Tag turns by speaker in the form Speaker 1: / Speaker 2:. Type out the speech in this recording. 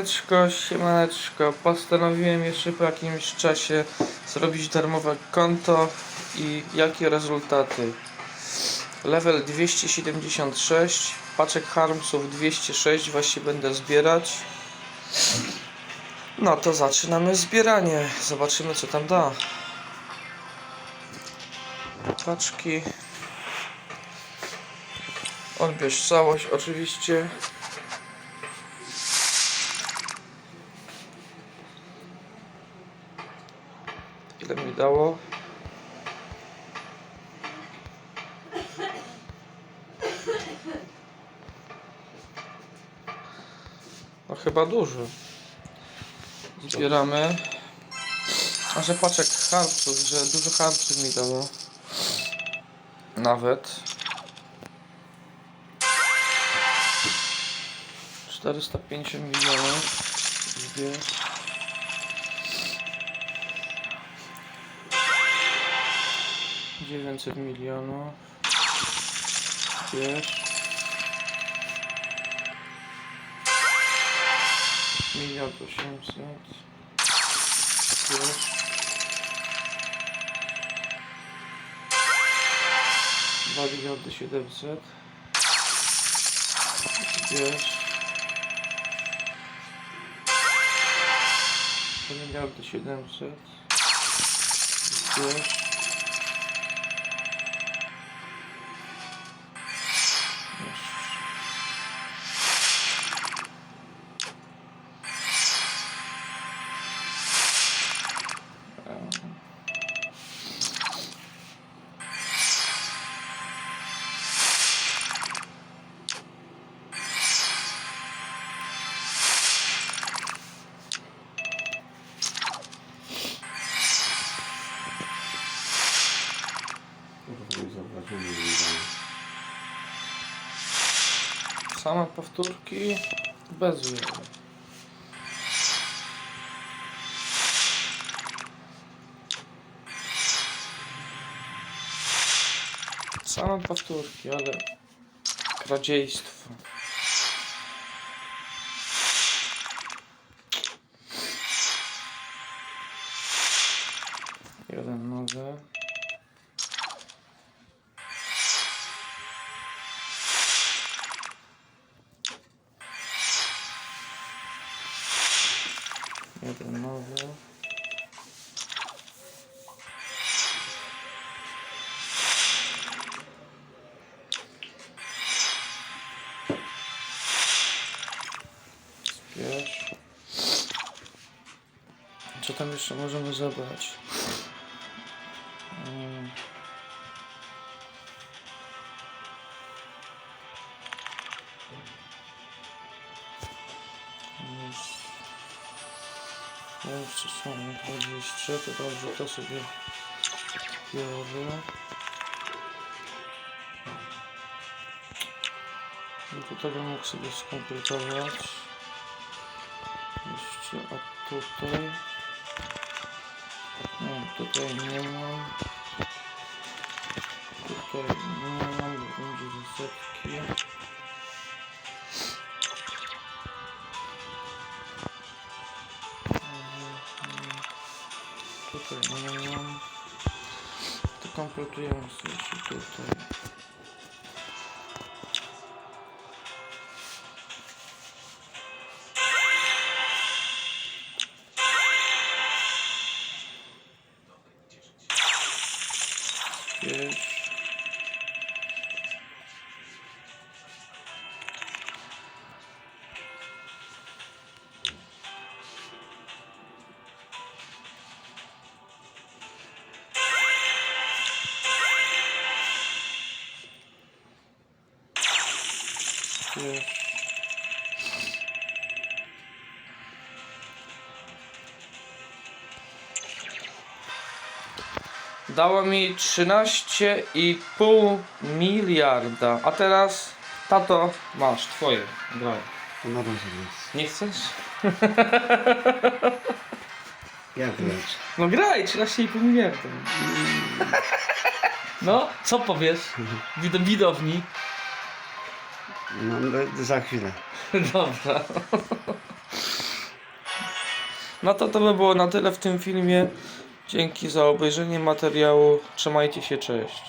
Speaker 1: Siemaneczko, siemaneczko. Postanowiłem jeszcze po jakimś czasie zrobić darmowe konto i jakie rezultaty. Level 276, paczek harmsów 206 właśnie będę zbierać. No to zaczynamy zbieranie. Zobaczymy co tam da. Paczki. Odbierz całość oczywiście. Ile mi dało? No chyba dużo. Zbieramy. A że paczek harców, że dużo harców mi dało. Nawet. 450 milionów. Zbierz. Dziewięćset milionów. Bierz. Miliard osiemset. Bierz. Dwa miliardy siedemset. Bierz. Dwa miliardy siedemset. Bierz.
Speaker 2: Zobaczymy.
Speaker 1: Same powtórki bez wiele. Same powtórki, ale kradziejstwo. Jeden nowy. Jeden. Zbierz. Co tam jeszcze możemy zebrać? Jeszcze są 20, to dobrze, to sobie biorę. I tutaj bym mógł sobie skompletować. Jeszcze, a tutaj... Nie, tutaj nie mam. Tutaj nie mam, będzie setki. To kompletujemy sobie tutaj. Wiesz. Wiesz. Dało mi 13,5 miliarda. A teraz, tato, masz, twoje. Graj.
Speaker 2: To na razie jest.
Speaker 1: Nie chcesz?
Speaker 2: Jak grać?
Speaker 1: No graj, 13,5 miliarda. No, co powiesz? Wid widowni.
Speaker 2: No, no, za chwilę.
Speaker 1: Dobra. No to to by było na tyle w tym filmie. Dzięki za obejrzenie materiału. Trzymajcie się, cześć.